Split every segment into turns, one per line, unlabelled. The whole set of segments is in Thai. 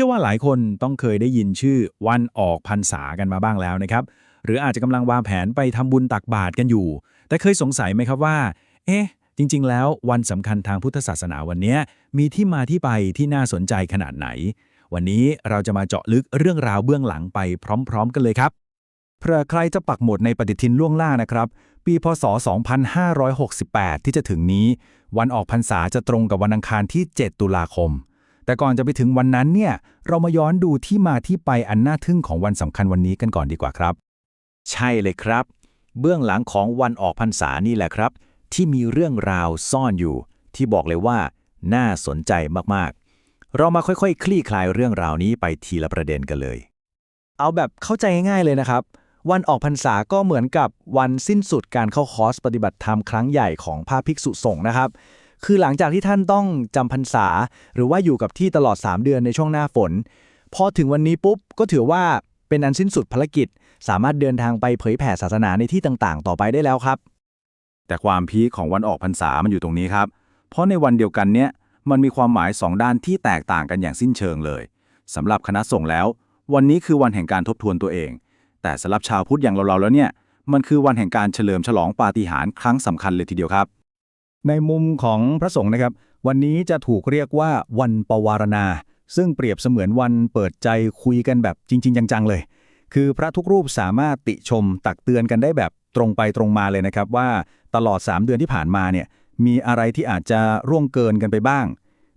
ชื่อว่าหลายคนต้องเคยได้ยินชื่อวันออกพรรษากันมาบ้างแล้วนะครับ หรืออาจจะกำลังวางแผนไปทำบุญตักบาตรกันอยู่ แต่เคยสงสัยไหมครับว่า เอ๊ะ จริง ๆ แล้ววันสำคัญทางพุทธศาสนาวันนี้มีที่มาที่ไปที่น่าสนใจขนาดไหน วันนี้เราจะมาเจาะลึกเรื่องราวเบื้องหลังไปพร้อม ๆ กันเลยครับเพื่อใครจะปักหมุดในปฏิทินล่วงหน้านะครับ ปีพศ 2568 ที่จะถึงนี้ วันออกพรรษาจะตรงกับวันอังคารที่ 7 ตุลาคม แต่ก่อนจะไปถึงวันนั้นเนี่ย เรามาย้อนดูที่มาที่ไปอันน่าทึ่งของวันสำคัญวันนี้กันก่อนดีกว่าครับ
ใช่เลยครับ เบื้องหลังของวันออกพรรษานี่แหละครับ ที่มีเรื่องราวซ่อนอยู่ ที่บอกเลยว่า น่าสนใจมากๆ เรามาค่อยๆคลี่คลายเรื่องราวนี้ไปทีละประเด็นกันเลย
เอาแบบเข้าใจง่ายๆเลยนะครับ วันออกพรรษาก็เหมือนกับวันสิ้นสุดการเข้าคอร์สปฏิบัติธรรมครั้งใหญ่ของพระภิกษุสงฆ์นะครับ คือหลังจากที่ท่านต้องจำพรรษา หรือว่าอยู่กับที่ตลอด 3 เดือนในช่วงหน้าฝน พอถึงวันนี้ปุ๊บก็ถือว่าเป็นอันสิ้นสุดภารกิจ สามารถเดินทางไปเผยแผ่ศาสนาในที่ต่างๆ ต่อไปได้แล้วครับ
แต่ความพีคของวันออกพรรษามันอยู่ตรงนี้ครับ เพราะในวันเดียวกันเนี้ยมันมีความหมายสองด้านที่แตกต่างกันอย่างสิ้นเชิงเลยสำหรับคณะสงฆ์แล้ว วันนี้คือวันแห่งการทบทวนตัวเอง แต่สำหรับชาวพุทธอย่างเราๆแล้วเนี่ยมันคือวันแห่งการเฉลิมฉลองปาฏิหาริย์ครั้งสำคัญเลยทีเดียวครับ
ในมุมของพระสงฆ์นะครับ วันนี้จะถูกเรียกว่าวันปวารณา ซึ่งเปรียบเสมือนวันเปิดใจคุยกันแบบจริง ๆ จัง ๆ เลย คือพระทุกรูปสามารถติชมตักเตือนกันได้แบบตรงไปตรงมาเลยนะครับ ว่าตลอด 3 เดือนที่ผ่านมาเนี่ยมีอะไรที่อาจจะร่วงเกินกันไปบ้าง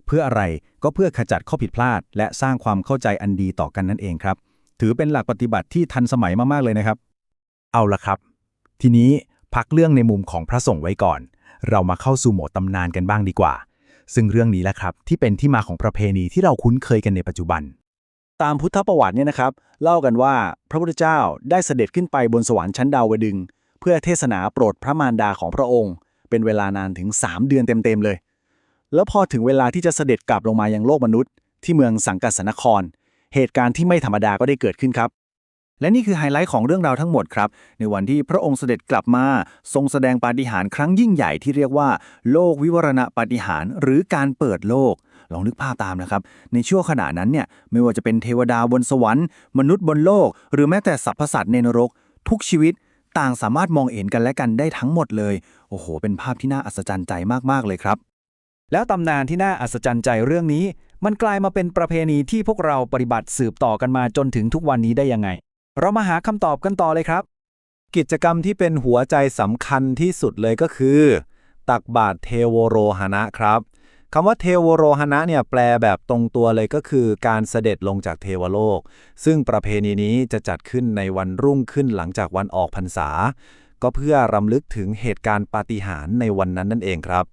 เพื่ออะไรก็เพื่อขจัดข้อผิดพลาด และสร้างความเข้าใจอันดีต่อกันนั่นเองครับ ถือเป็นหลักปฏิบัติที่ทันสมัยมากๆเลยนะครับ
เอาละครับ ทีนี้พักเรื่องในมุมของพระสงฆ์ไว้ก่อน เรามาเข้าสู่โหมดตำนานกันบ้างดีกว่า ซึ่งเรื่องนี้แหละครับที่เป็นที่มาของประเพณีที่เราคุ้นเคยกันในปัจจุบัน
ตามพุทธประวัติเนี่ยนะครับ เล่ากันว่าพระพุทธเจ้าได้เสด็จขึ้นไปบนสวรรค์ชั้นดาวดึง เพื่อเทศนาโปรดพระมารดาของพระองค์ เป็นเวลานานถึง 3 เดือนเต็มๆเลย แล้วพอถึงเวลาที่จะเสด็จกลับลงมายังโลกมนุษย์ ที่เมืองสังกัสสนคร เหตุการณ์ที่ไม่ธรรมดาก็ได้เกิดขึ้นครับ
และนี่คือไฮไลท์ของเรื่องราวทั้งหมดครับ ในวันที่พระองค์เสด็จกลับมา ทรงแสดงปาฏิหาริย์ครั้งยิ่งใหญ่ที่เรียกว่า โลกวิวรณปาฏิหาริย์หรือการเปิดโลก ลองนึกภาพตามนะครับ ในช่วงขณะนั้นเนี่ยไม่ว่าจะเป็นเทวดาบนสวรรค์ มนุษย์บนโลก หรือแม้แต่สรรพสัตว์ในนรก ทุกชีวิตต่างสามารถมองเห็นกันและกันได้ทั้งหมดเลย โอ้โห เป็นภาพที่น่าอัศจรรย์ใจมากๆเลยครับ
แล้วตำนานที่น่าอัศจรรย์ใจเรื่องนี้ มันกลายมาเป็นประเพณีที่พวกเราปฏิบัติสืบต่อกันมาจนถึงทุกวันนี้ได้ยังไง เรามาหาคำตอบกันต่อเลยครับ
กิจกรรมที่เป็นหัวใจสำคัญที่สุดเลยก็คือ ตักบาตรเทโวโรหณะครับคำว่าเทวโรหณะเนี่ยแปลแบบตรงตัวเลยก็คือการเสด็จลงจากเทวโลก ซึ่งประเพณีนี้จะจัดขึ้นในวันรุ่งขึ้นหลังจากวันออกพรรษา ก็เพื่อรำลึกถึงเหตุการณ์ปาฏิหาริย์ในวันนั้นนั่นเองครับ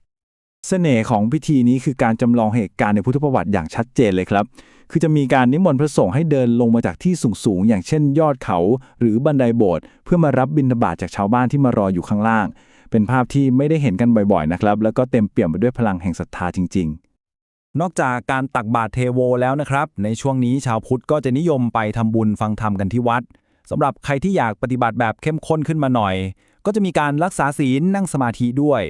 เสน่ห์ของพิธีนี้คือการจำลองเหตุการณ์ในพุทธประวัติอย่างชัดเจนเลยครับ คือจะมีการนิมนต์พระสงฆ์ให้เดินลงมาจากที่สูงๆ อย่างเช่นยอดเขา หรือบันไดโบสถ์เพื่อมารับบิณฑบาตจากชาวบ้านที่มารออยู่ข้างล่าง เป็นภาพที่ไม่ได้เห็นกันบ่อยๆ นะครับ แล้วก็เต็มเปี่ยมไปด้วยพลังแห่งศรัทธาจริง ๆ
นอกจากการตักบาตรเทโวแล้วนะครับ ในช่วงนี้ชาวพุทธก็จะนิยมไปทำบุญฟังธรรมกันที่วัดสำหรับใครที่อยากปฏิบัติแบบเข้มข้นขึ้นมาหน่อย ก็จะมีการรักษาศีลนั่งสมาธิด้วย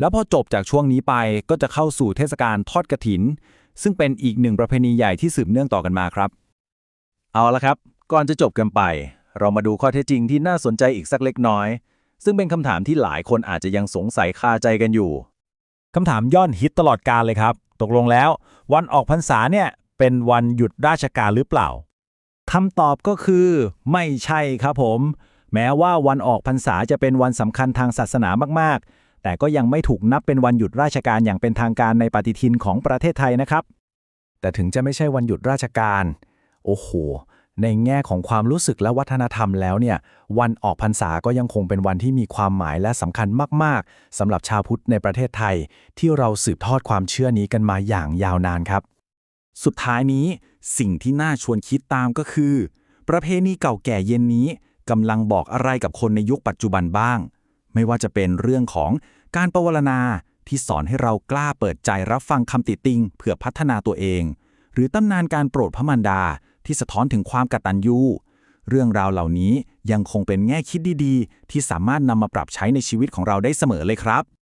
แล้วพอจบจากช่วงนี้ไปก็จะเข้าสู่เทศกาลทอดกฐิน ซึ่งเป็นอีกหนึ่งประเพณีใหญ่ที่สืบเนื่องต่อกันมาครับ
เอาละครับ ก่อนจะจบกันไป เรามาดูข้อเท็จจริงที่น่าสนใจอีกสักเล็กน้อย ซึ่งเป็นคำถามที่หลายคนอาจจะยังสงสัยคาใจกันอยู่
คำถามยอดฮิตตลอดกาลเลยครับ ตกลงแล้ว วันออกพรรษาเนี่ยเป็นวันหยุดราชการหรือเปล่าคำตอบก็คือ ไม่ใช่ครับผม แม้ว่าวันออกพรรษาจะเป็นวันสำคัญทางศาสนามากๆ แต่ก็ยังไม่ถูกนับเป็นวันหยุดราชการอย่างเป็นทางการในปฏิทินของประเทศไทยนะครับ แต่ถึงจะไม่ใช่วันหยุดราชการ โอ้โห ในแง่ของความรู้สึกและวัฒนธรรมแล้วเนี่ย วันออกพรรษาก็ยังคงเป็นวันที่มีความหมายและสำคัญมาก ๆสำหรับชาวพุทธในประเทศไทย ที่เราสืบทอดความเชื่อนี้กันมาอย่างยาวนานครับ
สุดท้ายนี้สิ่งที่น่าชวนคิดตามก็คือ ประเพณีเก่าแก่เย็นนี้กำลังบอกอะไรกับคนในยุคปัจจุบันบ้าง ไม่ว่าจะเป็นเรื่องของ การประวรณาที่สอนให้เรากล้าเปิดใจรับฟังคำติติงเพื่อพัฒนาตัวเอง หรือตำนานการโปรดพระมารดาที่สะท้อนถึงความกตัญญูเรื่องราวเหล่านี้ยังคงเป็นแง่คิดดีๆ ที่สามารถนำมาปรับใช้ในชีวิตของเราได้เสมอเลยครับ